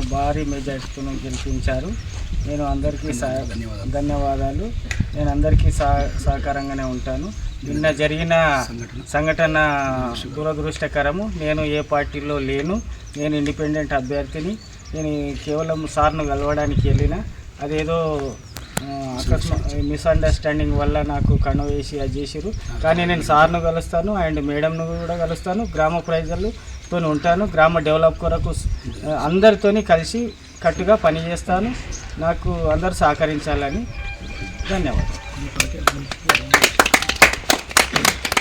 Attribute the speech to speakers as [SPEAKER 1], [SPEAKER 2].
[SPEAKER 1] భారీ మెజార్ట్తో గెలిపించారు. నేను అందరికీ సహ- ధన్యవాదాలు. నేను అందరికీ సహకారంగానే ఉంటాను. నిన్న జరిగిన సంఘటన దురదృష్టకరము. నేను ఏ పార్టీలో లేను. నేను ఇండిపెండెంట్ అభ్యర్థిని. నేను కేవలం సార్ను కలవడానికి వెళ్ళిన. అదేదో అకస్మా మిస్అండర్స్టాండింగ్ వల్ల నాకు కన్ను వేసి అది చేసిరు కానీ నేను సార్ను కలుస్తాను అండ్ మేడంను కూడా కలుస్తాను. గ్రామ ప్రజలు ప్రజలతో ఉంటాను. గ్రామ డెవలప్ కొరకు అందరితో అందరితోని కలిసి కట్టుగా పనిచేస్తాను నాకు అందరు సహకరించాలని ధన్యవాదాలు.